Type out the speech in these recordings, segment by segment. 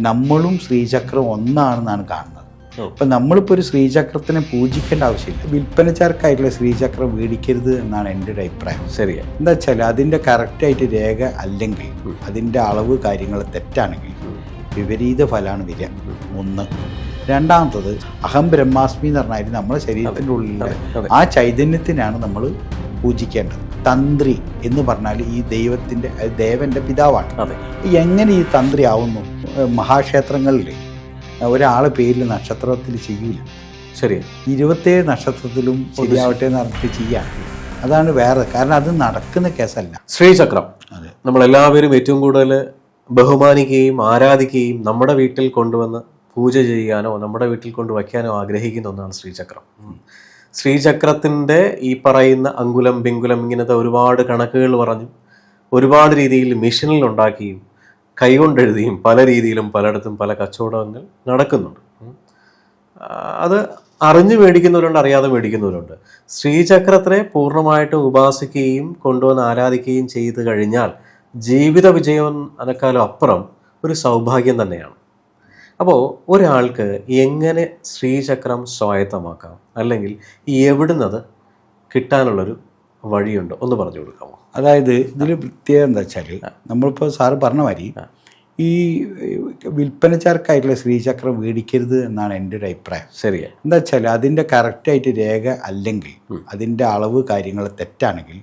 നമ്മളും ശ്രീചക്രം ഒന്നാണെന്നാണ് കാണുന്നത്. അപ്പം നമ്മളിപ്പോൾ ഒരു ശ്രീചക്രത്തിനെ പൂജിക്കേണ്ട ആവശ്യമില്ല. വിൽപ്പനച്ചാർക്കായിട്ടുള്ള ശ്രീചക്രം മേടിക്കരുത് എന്നാണ് എന്റെ ഒരു അഭിപ്രായം. ശരിയാ. എന്താ വെച്ചാൽ അതിന്റെ കറക്റ്റായിട്ട് രേഖ അല്ലെങ്കിൽ അതിന്റെ അളവ് കാര്യങ്ങൾ തെറ്റാണെങ്കിൽ വിപരീത ഫലമാണ് വരിക. ഒന്ന്. രണ്ടാമത്തത് അഹം ബ്രഹ്മാസ്മി എന്ന് പറഞ്ഞാൽ നമ്മുടെ ശരീരത്തിന്റെ ഉള്ളിൽ ആ ചൈതന്യത്തിനാണ് നമ്മൾ പൂജിക്കേണ്ടത്. തന്ത്രി എന്ന് പറഞ്ഞാൽ ഈ ദൈവത്തിന്റെ ദേവന്റെ ദേവന്റെ പിതാവാണ്. അതെ. എങ്ങനെ ഈ തന്ത്രി ആവുന്നു? മഹാക്ഷേത്രങ്ങളിൽ ഒരാളെ പേരിൽ നക്ഷത്രത്തിൽ ചെയ്യൂല. ശരി. ഇരുപത്തേഴ് നക്ഷത്രത്തിലും ശരിയാവട്ടെ എന്ന് പറഞ്ഞിട്ട് ചെയ്യാം. അതാണ് വേറെ. കാരണം അത് നടക്കുന്ന കേസല്ല. ശ്രീചക്രം. അതെ. നമ്മളെല്ലാവരും ഏറ്റവും കൂടുതൽ ബഹുമാനിക്കുകയും ആരാധിക്കുകയും നമ്മുടെ വീട്ടിൽ കൊണ്ടുവന്ന് പൂജ ചെയ്യാനോ നമ്മുടെ വീട്ടിൽ കൊണ്ട് വയ്ക്കാനോ ആഗ്രഹിക്കുന്ന ഒന്നാണ് ശ്രീചക്രം. ശ്രീചക്രത്തിന്റെ ഈ പറയുന്ന അങ്കുലം പിങ്കുലം ഇങ്ങനത്തെ ഒരുപാട് കണക്കുകൾ പറഞ്ഞു ഒരുപാട് രീതിയിൽ മെഷീനിൽ ഉണ്ടാക്കിയും കൈകൊണ്ടെഴുതിയും പല രീതിയിലും പലയിടത്തും പല കച്ചവടങ്ങൾ നടക്കുന്നുണ്ട്. അത് അറിഞ്ഞു മേടിക്കുന്നവരുണ്ട് അറിയാതെ മേടിക്കുന്നവരുണ്ട്. ശ്രീചക്രത്തിനെ പൂർണമായിട്ടും ഉപാസിക്കുകയും കൊണ്ടുവന്ന് ആരാധിക്കുകയും ചെയ്തു കഴിഞ്ഞാൽ ജീവിത വിജയം അതിനേക്കാളും അപ്പുറം ഒരു സൗഭാഗ്യം തന്നെയാണ്. അപ്പോൾ ഒരാൾക്ക് എങ്ങനെ ശ്രീചക്രം സ്വായത്തമാക്കാം? അല്ലെങ്കിൽ എവിടുന്നത് കിട്ടാനുള്ളൊരു വഴിയുണ്ട്? ഒന്ന് പറഞ്ഞു കൊടുക്കാമോ? അതായത് ഇതിൽ പ്രത്യേകത എന്താ വെച്ചാൽ നമ്മളിപ്പോൾ സാറ് പറഞ്ഞ മാതിരി ഈ വിൽപ്പനച്ചാർക്കായിട്ടുള്ള ശ്രീചക്രം മേടിക്കരുത് എന്നാണ് എന്റെ ഒരു അഭിപ്രായം. ശരിയാ. എന്താ വെച്ചാൽ അതിന്റെ കറക്റ്റായിട്ട് രേഖ അല്ലെങ്കിൽ അതിന്റെ അളവ് കാര്യങ്ങൾ തെറ്റാണെങ്കിൽ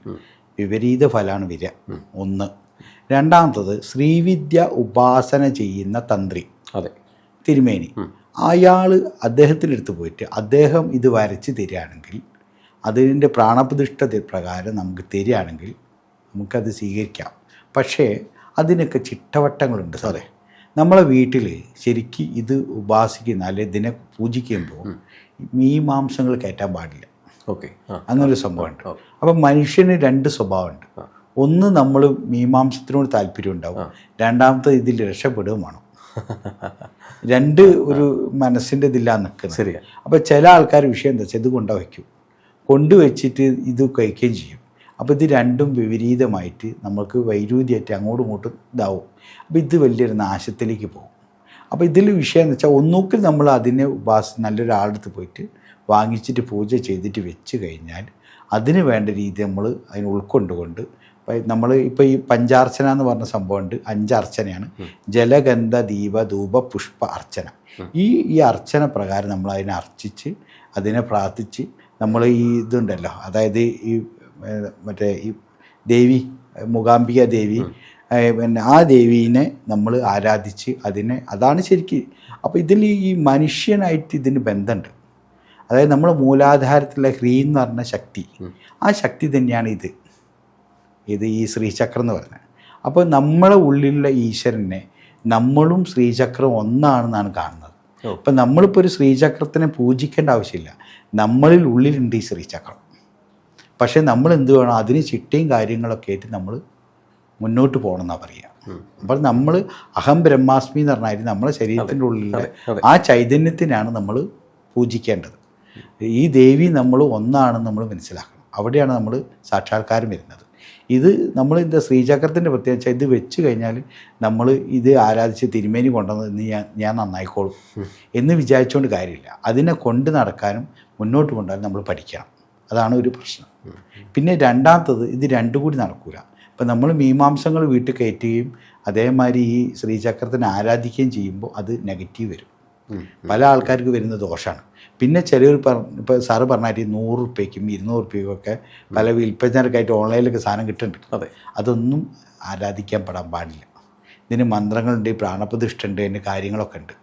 വിപരീത ഫലമാണ് വരിക. ഒന്ന്. രണ്ടാമത്തത് ശ്രീവിദ്യ ഉപാസന ചെയ്യുന്ന തന്ത്രി. അതെ. തിരുമേനി. അയാൾ അദ്ദേഹത്തിന്റെ അടുത്ത് പോയിട്ട് അദ്ദേഹം ഇത് വരച്ച് തരികയാണെങ്കിൽ അതിന്റെ പ്രാണപ്രതിഷ്ഠ പ്രകാരം നമുക്ക് തരികയാണെങ്കിൽ നമുക്കത് സ്വീകരിക്കാം. പക്ഷേ അതിനൊക്കെ ചിട്ടവട്ടങ്ങളുണ്ട് സാറേ. നമ്മളെ വീട്ടിൽ ശരിക്കും ഇത് ഉപാസിക്കുന്ന അല്ലെ ഇതിനെ പൂജിക്കുമ്പോൾ മീമാംസങ്ങൾ കയറ്റാൻ പാടില്ല. ഓക്കെ. അങ്ങനൊരു സംഭവമുണ്ട്. അപ്പം മനുഷ്യന് രണ്ട് സ്വഭാവമുണ്ട്. ഒന്ന് നമ്മൾ മീമാംസത്തിനോട് താല്പര്യം ഉണ്ടാവും. രണ്ടാമത്തെ ഇതിൽ രക്ഷപ്പെടുകയും വേണം. രണ്ട് ഒരു മനസ്സിന്റെ ഇതില്ലാ നിൽക്കുന്നത്. ശരിയാ. അപ്പോൾ ചില ആൾക്കാർ വിഷയം എന്താ? വെച്ചാൽ ഇത് കൊണ്ടുവയ്ക്കും കൊണ്ടുവച്ചിട്ട് ഇത് കഴിക്കുകയും ചെയ്യും. അപ്പോൾ ഇത് രണ്ടും വിപരീതമായിട്ട് നമുക്ക് വൈരുദ്ധ്യമായിട്ട് അങ്ങോട്ടും ഇങ്ങോട്ടും ഇതാവും. അപ്പോൾ ഇത് വലിയൊരു നാശത്തിലേക്ക് പോകും. അപ്പോൾ ഇതിൽ വിഷയം എന്ന് വെച്ചാൽ ഒന്നുകിൽ നമ്മൾ അതിനെ ഉപാസ നല്ലൊരാളടുത്ത് പോയിട്ട് വാങ്ങിച്ചിട്ട് പൂജ ചെയ്തിട്ട് വെച്ച് കഴിഞ്ഞാൽ അതിന് വേണ്ട രീതി നമ്മൾ അതിനെ ഉൾക്കൊണ്ടുകൊണ്ട് നമ്മൾ ഇപ്പോൾ ഈ പഞ്ചാർച്ചന എന്ന് പറഞ്ഞ സംഭവമുണ്ട്. അഞ്ചർച്ചനയാണ്. ജലഗന്ധ ദീപ ധൂപ പുഷ്പ അർച്ചന. ഈ ഈ അർച്ചന പ്രകാരം നമ്മൾ അതിനെ അർച്ചിച്ച് അതിനെ പ്രാർത്ഥിച്ച് നമ്മൾ ഈ ഇതുണ്ടല്ലോ. അതായത് ഈ മറ്റേ ഈ ദേവി മൂകാംബിക ദേവി പിന്നെ ആ ദേവീനെ നമ്മൾ ആരാധിച്ച് അതിനെ അതാണ് ശരിക്ക്. അപ്പോൾ ഇതിൽ ഈ മനുഷ്യനായിട്ട് ഇതിന് ബന്ധമുണ്ട്. അതായത് നമ്മൾ മൂലാധാരത്തിലെ ഹ്രീ എന്ന് പറഞ്ഞ ശക്തി. ആ ശക്തി തന്നെയാണ് ഇത്. ഇത് ഈ ശ്രീചക്രം എന്ന് പറയുന്നത്. അപ്പോൾ നമ്മളെ ഉള്ളിലുള്ള ഈശ്വരനെ നമ്മളും ശ്രീചക്രം ഒന്നാണെന്നാണ് കാണുന്നത്. അപ്പം നമ്മളിപ്പോൾ ഒരു ശ്രീചക്രത്തിനെ പൂജിക്കേണ്ട ആവശ്യമില്ല. നമ്മളിൽ ഉള്ളിലുണ്ട് ഈ ശ്രീചക്രം. പക്ഷേ നമ്മൾ എന്ത് വേണം? അതിന് ചിട്ടയും കാര്യങ്ങളൊക്കെ ആയിട്ട് നമ്മൾ മുന്നോട്ട് പോകണം എന്നാണ് പറയുക അപ്പോൾ നമ്മൾ അഹം ബ്രഹ്മാസ്മി എന്ന് പറഞ്ഞാൽ നമ്മളെ ശരീരത്തിന്റെ ഉള്ളിലെ ആ ചൈതന്യത്തിനാണ് നമ്മൾ പൂജിക്കേണ്ടത്. ഈ ദേവി നമ്മൾ ഒന്നാണെന്ന് നമ്മൾ മനസ്സിലാക്കണം. അവിടെയാണ് നമ്മൾ സാക്ഷാത്കാരം വരുന്നത്. ഇത് നമ്മൾ ഇതിന്റെ ശ്രീചക്രത്തിന്റെ പ്രത്യേകത ഇത് വെച്ച് കഴിഞ്ഞാൽ നമ്മൾ ഇത് ആരാധിച്ച് തിരുമേനി കൊണ്ടുവന്ന് ഞാൻ ഞാൻ നന്നായിക്കോളും എന്ന് വിചാരിച്ചുകൊണ്ട് കാര്യമില്ല. അതിനെ കൊണ്ട് നടക്കാനും മുന്നോട്ട് കൊണ്ടാലും നമ്മൾ പഠിക്കണം. അതാണ് ഒരു പ്രശ്നം. പിന്നെ രണ്ടാമത്തത് ഇത് രണ്ടും കൂടി നടക്കൂല. ഇപ്പം നമ്മൾ മീമാംസങ്ങൾ വീട്ടിൽ കയറ്റുകയും അതേമാതിരി ഈ ശ്രീചക്രത്തിനെ ആരാധിക്കുകയും ചെയ്യുമ്പോൾ അത് നെഗറ്റീവ് വരും. പല ആൾക്കാർക്ക് വരുന്ന ദോഷമാണ് പിന്നെ ചിലർ പറഞ്ഞ ഇപ്പോൾ സാറ് പറഞ്ഞാൽ ഈ നൂറ് റുപ്യക്കും ഇരുന്നൂറ് റുപ്യക്കും ഒക്കെ പല വിൽപ്പനക്കായിട്ട് ഓൺലൈനിലൊക്കെ സാധനം കിട്ടുന്നുണ്ട് അതെ. അതൊന്നും ആരാധിക്കാൻ പെടാൻ പാടില്ല. ഇതിന് മന്ത്രങ്ങളുണ്ട് പ്രാണപ്രതിഷ്ഠ ഉണ്ട് അതിന്റെ കാര്യങ്ങളൊക്കെ ഉണ്ട്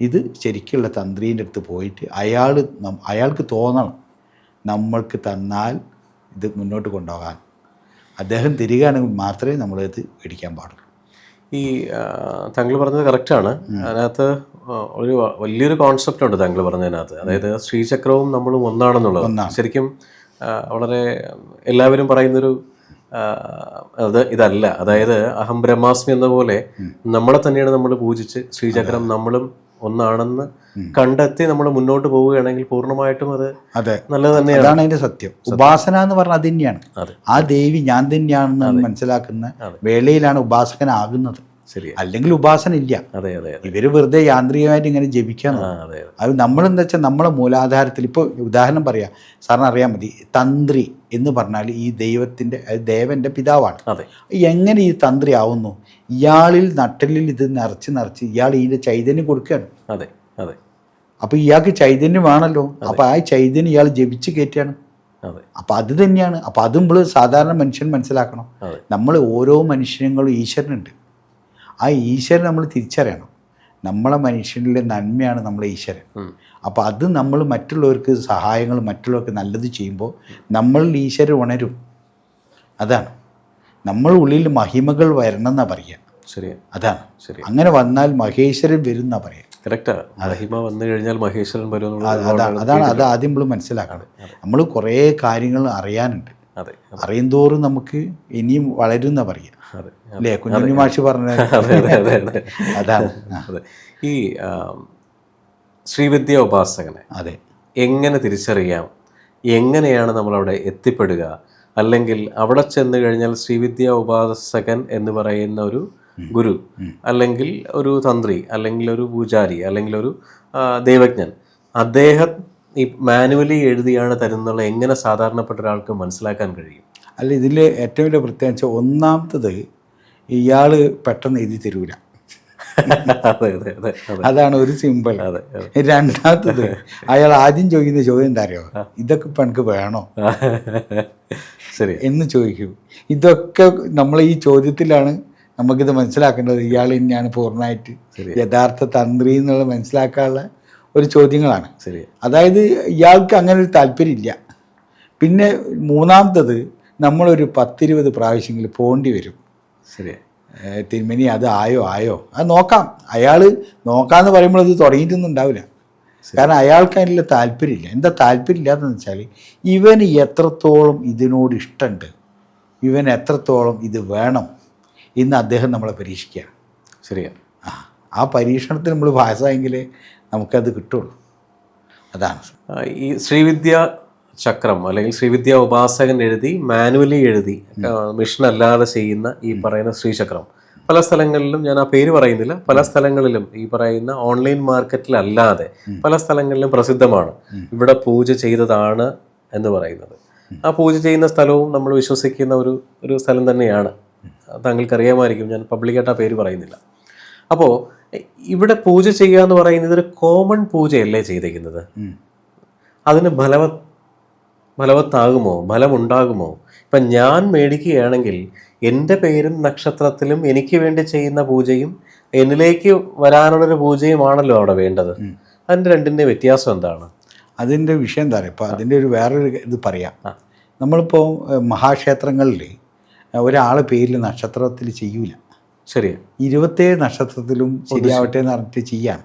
ഇത് ശരിക്കുള്ള തന്ത്രീന്റെ അടുത്ത് പോയിട്ട് അയാൾ അയാൾക്ക് തോന്നണം നമ്മൾക്ക് തന്നാൽ ഇത് മുന്നോട്ട് കൊണ്ടുപോകാൻ. അദ്ദേഹം തിരികെയാണെങ്കിൽ മാത്രമേ നമ്മളിത് മേടിക്കാൻ പാടുള്ളൂ. ഈ താങ്കൾ പറഞ്ഞത് കറക്റ്റാണ് അതിനകത്ത് ഒരു വലിയൊരു കോൺസെപ്റ്റ് ഉണ്ട് താങ്കൾ പറഞ്ഞതിനകത്ത്. അതായത് ശ്രീചക്രവും നമ്മളും ഒന്നാണെന്നുള്ളത്. ഒന്നാണ്. ശരിക്കും വളരെ എല്ലാവരും പറയുന്നൊരു അത് ഇതല്ല. അതായത് അഹം ബ്രഹ്മാസ്മി എന്ന പോലെ നമ്മളെ തന്നെയാണ് നമ്മൾ പൂജിച്ച് ശ്രീചക്രം നമ്മളും ഒന്നാണെന്ന് കണ്ടെത്തി നമ്മൾ മുന്നോട്ട് പോവുകയാണെങ്കിൽ പൂർണമായിട്ടും അത് അതെ. നല്ലത് തന്നെയാണ്. അതാണ് അതിന്റെ സത്യം. ഉപാസന എന്ന് പറഞ്ഞാൽ അത് തന്നെയാണ്. ആ ദേവി ഞാൻ തന്നെയാണെന്ന് മനസ്സിലാക്കുന്ന വേളയിലാണ് ഉപാസകനാകുന്നത്. ശരി അല്ലെങ്കിൽ ഉപാസന ഇല്ല. അതെ അതെ ഇവർ വെറുതെ യാന്ത്രികമായിട്ട് ഇങ്ങനെ ജപിക്കാൻ അത് നമ്മളെന്താ വെച്ചാൽ നമ്മളെ മൂലാധാരത്തിൽ ഇപ്പോൾ ഉദാഹരണം പറയാം. സാറിന് അറിയാൻ മതി. തന്ത്രി. എന്ന് പറഞ്ഞാൽ ഈ ദൈവത്തിന്റെ ദേവന്റെ പിതാവാണ്. അതെ. എങ്ങനെ ഈ തന്ത്രി ആവുന്നു? ഇയാളിൽ നട്ടലിൽ ഇത് നിറച്ച് നിറച്ച് ഇയാൾ ഇതിന്റെ ചൈതന്യം കൊടുക്കുകയാണ്. അതെ അതെ. അപ്പോൾ ഇയാൾക്ക് ചൈതന്യം വേണമല്ലോ. അപ്പോൾ ആ ചൈതന്യം ഇയാൾ ജപിച്ച് കയറ്റുകയാണ്. അതെ. അപ്പോൾ അത് തന്നെയാണ്. അപ്പോൾ അത് നമ്മൾ സാധാരണ മനുഷ്യൻ മനസ്സിലാക്കണം. നമ്മൾ ഓരോ മനുഷ്യങ്ങളും ഈശ്വരനുണ്ട്. ആ ഈശ്വരൻ നമ്മൾ തിരിച്ചറിയണം. നമ്മളെ മനുഷ്യനിലെ നന്മയാണ് നമ്മളെ ഈശ്വരൻ. അപ്പോൾ അത് നമ്മൾ മറ്റുള്ളവർക്ക് സഹായങ്ങൾ മറ്റുള്ളവർക്ക് നല്ലത് ചെയ്യുമ്പോൾ നമ്മൾ ഈശ്വരൻ ഉണരും. അതാണ്. നമ്മൾ ഉള്ളിൽ മഹിമകൾ വരണം എന്നാ പറയുക. ശരി അതാണ്. ശരി അങ്ങനെ വന്നാൽ മഹേശ്വരൻ വരും എന്നാ പറയുക കറക്റ്റാ മഹിമ വന്നു കഴിഞ്ഞാൽ മഹേശ്വരൻ വരും അതാണ്. അതാണ്. അത് ആദ്യം നമ്മൾ മനസ്സിലാക്കണം. നമ്മൾ കുറേ കാര്യങ്ങൾ അറിയാനുണ്ട്. അതെ അറിയുന്തോറും നമുക്ക് ഇനിയും വളരും എന്നാ പറയുക. അതെ അല്ലേ? കുഞ്ഞുണ്ണി മാഷി പറഞ്ഞ അതെ അതെ അതെ അതെ. അതാണ്. അതെ. ഈ ശ്രീവിദ്യ ഉപാസകനെ അതെ. എങ്ങനെ തിരിച്ചറിയാം? എങ്ങനെയാണ് നമ്മൾ അവിടെ എത്തിപ്പെടുക? അല്ലെങ്കിൽ അവിടെ ചെന്ന് കഴിഞ്ഞാൽ ശ്രീവിദ്യ ഉപാസകൻ എന്ന് പറയുന്ന ഒരു ഗുരു അല്ലെങ്കിൽ ഒരു തന്ത്രി അല്ലെങ്കിൽ ഒരു പൂജാരി അല്ലെങ്കിൽ ഒരു ദൈവജ്ഞൻ അദ്ദേഹം ഈ മാനുവലി എഴുതിയാണ് തരുന്നുള്ള എങ്ങനെ സാധാരണപ്പെട്ട ഒരാൾക്ക് മനസ്സിലാക്കാൻ കഴിയും? അല്ല ഇതിൽ ഏറ്റവും വലിയ പ്രത്യേകത വെച്ചാൽ ഒന്നാമത്തത് ഇയാൾ പെട്ടെന്ന് എഴുതി തരൂല. അതെ അതെ അതെ അതെ. അതാണ് ഒരു സിമ്പിൾ. രണ്ടാമത്തത് അയാൾ ആദ്യം ചോദിക്കുന്ന ചോദ്യം എന്താ അറിയോ? ഇതൊക്കെ ഇപ്പം എനിക്ക് വേണോ? ശരി. എന്ന് ചോദിക്കും. ഇതൊക്കെ നമ്മൾ ഈ ചോദ്യത്തിലാണ് നമുക്കിത് മനസ്സിലാക്കേണ്ടത്. ഇയാൾ തന്നെയാണ് പൂർണമായിട്ട് യഥാർത്ഥ തന്ത്രി എന്നുള്ളത് മനസ്സിലാക്കാനുള്ള ഒരു ചോദ്യങ്ങളാണ്. ശരി. അതായത് ഇയാൾക്ക് അങ്ങനെ ഒരു താല്പര്യമില്ല. പിന്നെ മൂന്നാമത്തത് നമ്മളൊരു പത്തിരുപത് പ്രാവശ്യമെങ്കിലും പോകേണ്ടി വരും. ശരി. തിരുമനി അത് ആയോ ആയോ? അത് നോക്കാം. അയാൾ നോക്കാമെന്ന് പറയുമ്പോൾ അത് തുടങ്ങിയിട്ടൊന്നും ഉണ്ടാവില്ല. കാരണം അയാൾക്ക് അതിനുള്ള താല്പര്യമില്ല. എന്താ താല്പര്യമില്ലാതെന്ന് വെച്ചാൽ ഇവന് എത്രത്തോളം ഇതിനോട് ഇഷ്ടമുണ്ട് ഇവൻ എത്രത്തോളം ഇത് വേണം എന്ന് അദ്ദേഹം നമ്മളെ പരീക്ഷിക്കുക. ശരിയാണ് ആ ആ പരീക്ഷണത്തിൽ നമ്മൾ പാസ്സായെങ്കിലേ നമുക്കത് കിട്ടുള്ളൂ. അതാണ്. ഈ ശ്രീവിദ്യ ചക്രം അല്ലെങ്കിൽ ശ്രീവിദ്യ ഉപാസകൻ എഴുതി മാനുവലി എഴുതി മിഷൻ അല്ലാതെ ചെയ്യുന്ന ഈ പറയുന്ന ശ്രീചക്രം. പല സ്ഥലങ്ങളിലും ഞാൻ ആ പേര് പറയുന്നില്ല. പല സ്ഥലങ്ങളിലും ഈ പറയുന്ന ഓൺലൈൻ മാർക്കറ്റിലല്ലാതെ പല സ്ഥലങ്ങളിലും പ്രസിദ്ധമാണ്. ഇവിടെ പൂജ ചെയ്തതാണ് എന്ന് പറയുന്നത്. ആ പൂജ ചെയ്യുന്ന സ്ഥലവും നമ്മൾ വിശ്വസിക്കുന്ന ഒരു ഒരു സ്ഥലം തന്നെയാണ്. താങ്കൾക്ക് അറിയാമായിരിക്കും ഞാൻ പബ്ലിക്കായിട്ട് ആ പേര് പറയുന്നില്ല. അപ്പോൾ ഇവിടെ പൂജ ചെയ്യുക എന്ന് പറയുന്നത് ഒരു കോമൺ പൂജയല്ലേ ചെയ്തിരിക്കുന്നത്. അതിന് ഫലവ ഫലവത്താകുമോ? ഫലമുണ്ടാകുമോ? ഇപ്പം ഞാൻ മേടിക്കുകയാണെങ്കിൽ എന്റെ പേരും നക്ഷത്രത്തിലും എനിക്ക് വേണ്ടി ചെയ്യുന്ന പൂജയും എന്നിലേക്ക് വരാനുള്ളൊരു പൂജയുമാണല്ലോ അവിടെ വേണ്ടത്. അതിന്റെ രണ്ടിന്റെ വ്യത്യാസം എന്താണ്? അതിന്റെ വിഷയം എന്താ പറയുക? ഇപ്പോൾ അതിന്റെ ഒരു വേറൊരു ഇത് പറയാം. നമ്മളിപ്പോൾ മഹാക്ഷേത്രങ്ങളിൽ ഒരാളെ പേരിൽ നക്ഷത്രത്തിൽ ചെയ്യൂല. ശരിയാ. ഇരുപത്തേഴ് നക്ഷത്രത്തിലും ശരിയാവട്ടെ എന്ന് പറഞ്ഞിട്ട് ചെയ്യാം.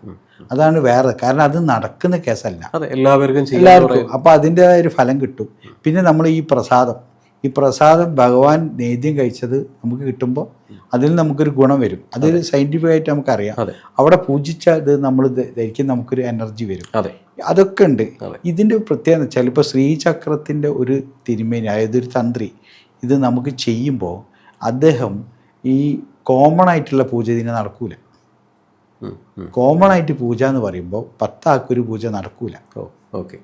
അതാണ് വേറെ. കാരണം അത് നടക്കുന്ന കേസല്ല. എല്ലാവർക്കും എല്ലാവർക്കും. അപ്പോൾ അതിന്റെതായ ഒരു ഫലം കിട്ടും. പിന്നെ നമ്മൾ ഈ പ്രസാദം. ഈ പ്രസാദം ഭഗവാൻ നേദ്യം കഴിച്ചത് നമുക്ക് കിട്ടുമ്പോൾ അതിൽ നമുക്കൊരു ഗുണം വരും. അതൊരു സയന്റിഫിക് ആയിട്ട് നമുക്കറിയാം. അവിടെ പൂജിച്ച ഇത് നമ്മൾ ധരിക്കും നമുക്കൊരു എനർജി വരും. അതൊക്കെ ഉണ്ട്. ഇതിന്റെ ഇതിന്റെ പ്രത്യേകത വെച്ചാൽ ഇപ്പോൾ ശ്രീചക്രത്തിന്റെ ഒരു തിരുമേനി അതായത് ഒരു തന്ത്രി ഇത് നമുക്ക് ചെയ്യുമ്പോൾ അദ്ദേഹം ഈ കോമൺ ആയിട്ടുള്ള പൂജ ഇതിനെ നടക്കൂല. കോമൺ ആയിട്ട് പൂജ എന്ന് പറയുമ്പോൾ പത്താക്കൊരു പൂജ നടക്കൂല. ഓക്കെ.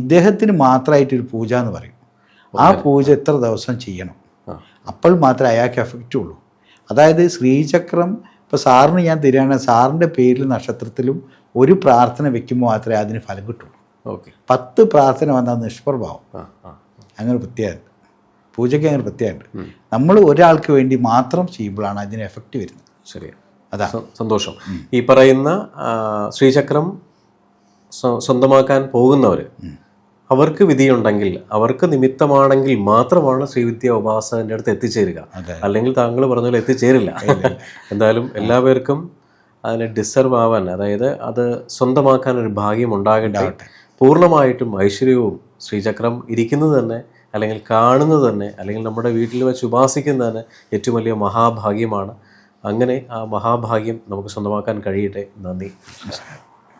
ഇദ്ദേഹത്തിന് മാത്രമായിട്ടൊരു പൂജ എന്ന് പറയും. ആ പൂജ എത്ര ദിവസം ചെയ്യണം? അപ്പോൾ മാത്രമേ അയാൾക്ക് എഫക്റ്റ് ഉള്ളൂ. അതായത് ശ്രീചക്രം ഇപ്പോൾ സാറിന് ഞാൻ തരികയാണെങ്കിൽ സാറിന്റെ പേരിൽ നക്ഷത്രത്തിലും ഒരു പ്രാർത്ഥന വെക്കുമ്പോൾ മാത്രമേ അതിന് ഫലം കിട്ടുള്ളൂ. ഓക്കെ. പത്ത് പ്രാർത്ഥന വന്നാൽ നിഷ്പ്രഭാവം. അങ്ങനെ പ്രത്യേകത പൂജയ്ക്ക് അങ്ങനെ പ്രത്യേകമുണ്ട് നമ്മൾ ഒരാൾക്ക് വേണ്ടി മാത്രം ചെയ്യുമ്പോഴാണ് അതിന് എഫക്റ്റ് വരുന്നത്. ശരിയാണ് അതാ. സന്തോഷം. ഈ പറയുന്ന ശ്രീചക്രം സ്വന്തമാക്കാൻ പോകുന്നവർ അവർക്ക് വിധിയുണ്ടെങ്കിൽ അവർക്ക് നിമിത്തമാണെങ്കിൽ മാത്രമാണ് ശ്രീവിദ്യ ഉപാസകന്റെ അടുത്ത് എത്തിച്ചേരുക. അല്ലെങ്കിൽ താങ്കൾ പറഞ്ഞ പോലെ എത്തിച്ചേരില്ല. എന്തായാലും എല്ലാവർക്കും അതിനെ ഡിസർവ് ആവാൻ അതായത് അത് സ്വന്തമാക്കാൻ ഒരു ഭാഗ്യം ഉണ്ടാകട്ടെ. പൂർണമായിട്ടും ഐശ്വര്യവും ശ്രീചക്രം ഇരിക്കുന്നത് തന്നെ അല്ലെങ്കിൽ കാണുന്നത് തന്നെ അല്ലെങ്കിൽ നമ്മുടെ വീട്ടിൽ വെച്ച് ഉപാസിക്കുന്നത് തന്നെ ഏറ്റവും വലിയ മഹാഭാഗ്യമാണ്. അങ്ങനെ ആ മഹാഭാഗ്യം നമുക്ക് സ്വന്തമാക്കാൻ കഴിയട്ടെ. നന്ദി.